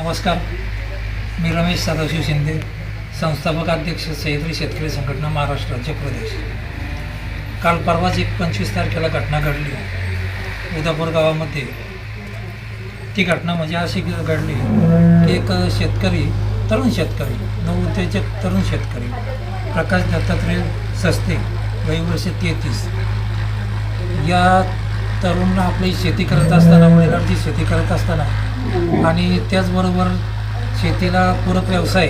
नमस्कार. मी रमेश सदाशिव शिंदे संस्थापक अध्यक्ष सह्याद्री शेतकरी संघटना महाराष्ट्र राज्य प्रदेश. काल परवाच एक पंचवीस तारखेला घटना घडली. उदापूर गावामध्ये ती घटना म्हणजे अशी घडली की एक शेतकरी तरुण शेतकरी नवउद्योजक तरुण शेतकरी प्रकाश दत्तात्रय सस्ते वयवर्ष तेहतीस या तरुण आपली शेती करत असताना वडिलांची शेती करत असताना आणि त्याचबरोबर शेतीला पूरक व्यवसाय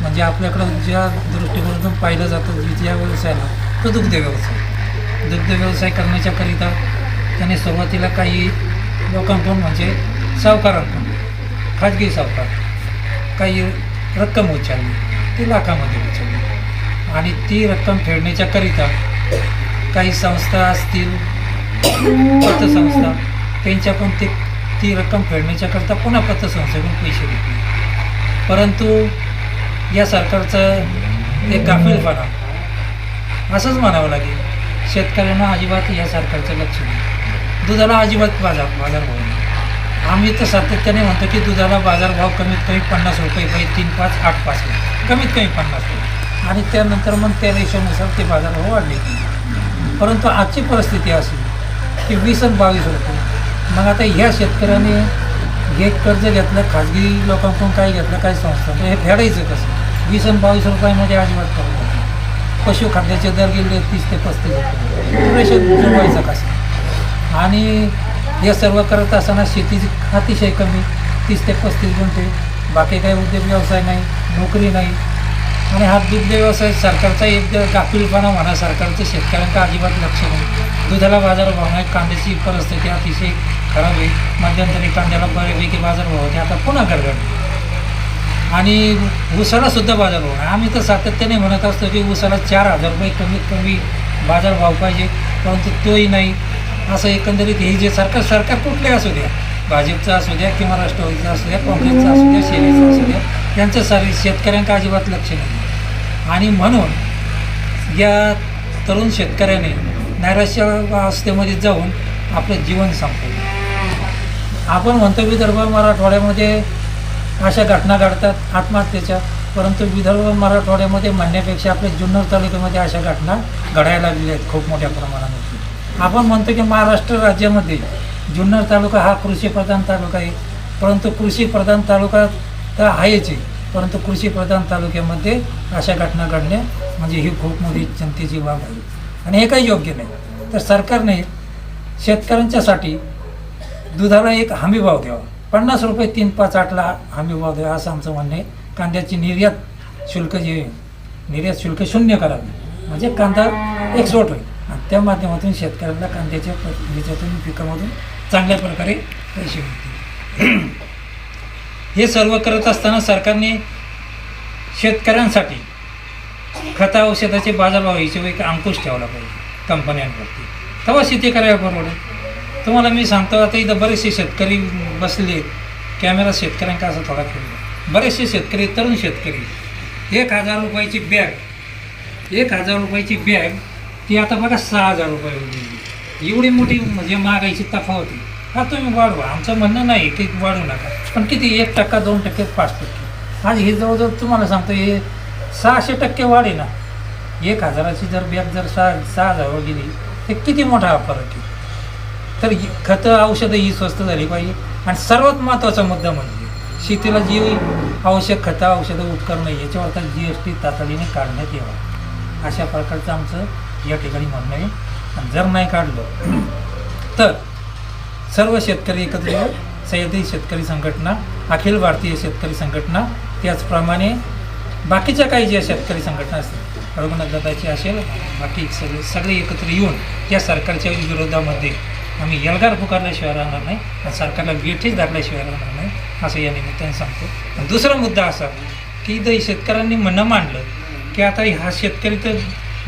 म्हणजे आपल्याकडं ज्या दृष्टिकोनातून पाहिलं जातं द्वितीय ज्या व्यवसायाला तो दुग्ध व्यवसाय. दुग्ध व्यवसाय करण्याच्याकरिता त्याने सुरुवातीला काही लोकांकडून म्हणजे सावकारांकडून खाजगी सावकार काही रक्कम उचलली ती लाखामध्ये उचलली. आणि ती रक्कम फेडण्याच्याकरिता काही संस्था असतील पतसंस्था. त्यांच्याकडून ते ती रक्कम फेडण्याच्याकरता पुन्हा पतसंस्थेकडून पैसे घेतले परंतु या सरकारचं एक गाफीलपणा असंच म्हणावं लागेल शेतकऱ्यांना अजिबात या सरकारचं लक्ष नाही. दुधाला अजिबात बाजार बाजारभाव नाही. आम्ही तर सातत्याने म्हणतो की दुधाला बाजारभाव कमीत कमी पन्नास रुपये पाहिजे तीन पाच आठ पाच कमीत कमी पन्नास रुपये. आणि त्यानंतर मग त्या रेशोनुसार ते बाजारभाव वाढले. परंतु आजची परिस्थिती अशी की वीस आणि बावीस रुपये मग आता ह्या शेतकऱ्याने हे कर्ज घेतलं खाजगी लोकांकडून काय घेतलं काय संस्था. तर हे फेडायचं कसं? वीस आणि बावीस रुपयामध्ये अजिबात करू पशुखाद्याचे दर गेले तीस ते पस्तीस रुपये. रेशन जुळवायचं कसं? आणि हे सर्व करत असताना शेतीची अतिशय कमी तीस ते पस्तीस गुंठे. बाकी काही उद्योग व्यवसाय नाही नोकरी नाही. आणि हा दुग्ध व्यवसाय सरकारचा एक गाफीलपणा म्हणा सरकारचं शेतकऱ्यांका अजिबात लक्ष नाही. दुधाला बाजारभाव नाही. कांद्याची परिस्थिती अतिशय खराब आहे. मध्यंतरी कांद्याला बऱ्यापैकी बाजारभाव होते. आता पुन्हा गडगड आणि ऊसाला सुद्धा बाजारभाव नाही. आम्ही तर सातत्याने म्हणत असतो की ऊसाला चार हजार रुपये कमीत कमी बाजारभाव पाहिजे परंतु तोही नाही. असं एकंदरीत हे जे सरकार सरकार कुठले असू द्या भाजपचं असू द्या किंवा राष्ट्रवादीचं असू द्या काँग्रेसचं असू द्या सेनेचं असू द्या त्यांचं सर शेतकऱ्यांका अजिबात लक्ष नाही. आणि म्हणून या तरुण शेतकऱ्याने नैराश्य अवस्थेमध्ये जाऊन आपलं जीवन संपवलं आपण म्हणतो विदर्भ मराठवाड्यामध्ये अशा घटना घडतात आत्महत्येच्या परंतु विदर्भ मराठवाड्यामध्ये म्हणण्यापेक्षा आपल्या जुन्नर तालुक्यामध्ये अशा घटना घडायला लागलेल्या आहेत खूप मोठ्या प्रमाणामध्ये. आपण म्हणतो की महाराष्ट्र राज्यामध्ये जुन्नर तालुका हा कृषीप्रधान तालुका आहे परंतु कृषीप्रधान तालुका तर आहेच आहे परंतु कृषीप्रधान तालुक्यामध्ये अशा घटना घडणे म्हणजे ही खूप मोठी चिंतेची बाब आहे. आणि हे काही योग्य नाही. तर सरकारने शेतकऱ्यांच्यासाठी दुधाला एक हमीभाव द्यावा. पन्नास रुपये तीन पाच आठला हमीभाव द्यावा असं आमचं म्हणणं आहे. कांद्याची निर्यात शुल्क जे निर्यात शुल्क शून्य करावे. म्हणजे कांदा एक्सपोर्ट होईल. आणि त्या माध्यमातून शेतकऱ्यांना कांद्याच्या ह्याच्यातून पिकामधून चांगल्या प्रकारे पैसे मिळतील. हे सर्व करत असताना सरकारने शेतकऱ्यांसाठी खता औषधाचे बाजारभाव याच्यावर एक अंकुश ठेवला पाहिजे कंपन्यांवरती. तेव्हा शेती करायला परवडेल तुम्हाला मी सांगतो आता इथं बरेचसे शेतकरी बसले कॅमेरा शेतकऱ्यांका असं थोडा खेळला बरेचसे शेतकरी तरुण शेतकरी एक हजार रुपयाची बॅग एक हजार रुपयाची बॅग ती आता बघा सहा हजार रुपये होती एवढी मोठी म्हणजे महागाईची तफावत आहे. हा तुम्ही वाढवा. आमचं म्हणणं नाही की वाढू नका पण किती एक टक्का दोन टक्के पाच टक्के. आज हे जवळजवळ तुम्हाला सांगतो हे सहाशे टक्के वाढ आहे ना. एक हजाराची जर बॅग जर सहा सहा हजारावर गेली तर किती मोठा फरक आहे तर खतं औषधं ही स्वस्त झाली पाहिजे. आणि सर्वात महत्त्वाचा मुद्दा म्हणजे शेतीला जी आवश्यक खतं औषधं उपकरणं याच्यावर तर जी एस टी तातडीने काढण्यात यावा. अशा प्रकारचं आमचं या ठिकाणी म्हणणं आहे. आणि जर नाही काढलं तर सर्व शेतकरी एकत्र सह्यादी सह्याद्री शेतकरी संघटना अखिल भारतीय शेतकरी संघटना त्याचप्रमाणे बाकीच्या काही ज्या शेतकरी संघटना असतील रघुनाथदादाची असेल बाकी सगळे सगळे एकत्र येऊन या सरकारच्या विरोधामध्ये आम्ही यलगार पुकारल्याशिवाय राहणार नाही आणि सरकारला वेठीच धरल्याशिवाय राहणार नाही असं या निमित्ताने सांगतो. आणि दुसरा मुद्दा असा की जर शेतकऱ्यांनी म्हणणं मांडलं की आता हा शेतकरी तर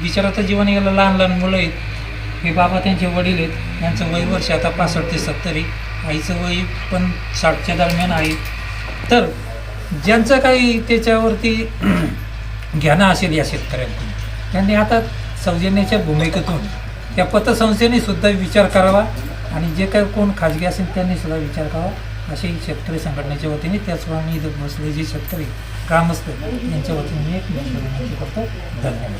बिचाराचं जीवन गेलं लहान लहान मुलं आहेत हे बाबा त्यांचे वडील आहेत यांचं वय वर्ष आता पासष्ट ते सत्तरी आईचं वय पण साठच्या दरम्यान आहे. तर ज्यांचं काही त्याच्यावरती ज्ञान असेल या शेतकऱ्यांकडून त्यांनी आता सौजन्याच्या भूमिकेतून त्या पतसंस्थेने सुद्धा विचार करावा आणि जे काही कोण खाजगी असेल त्यांनी सुद्धा विचार करावा अशी शेतकरी संघटनेच्या वतीने त्याचप्रमाणे इथं बसले जे शेतकरी ग्रामस्थ यांच्या वतीने मी एक विनंती करतो. धन्यवाद.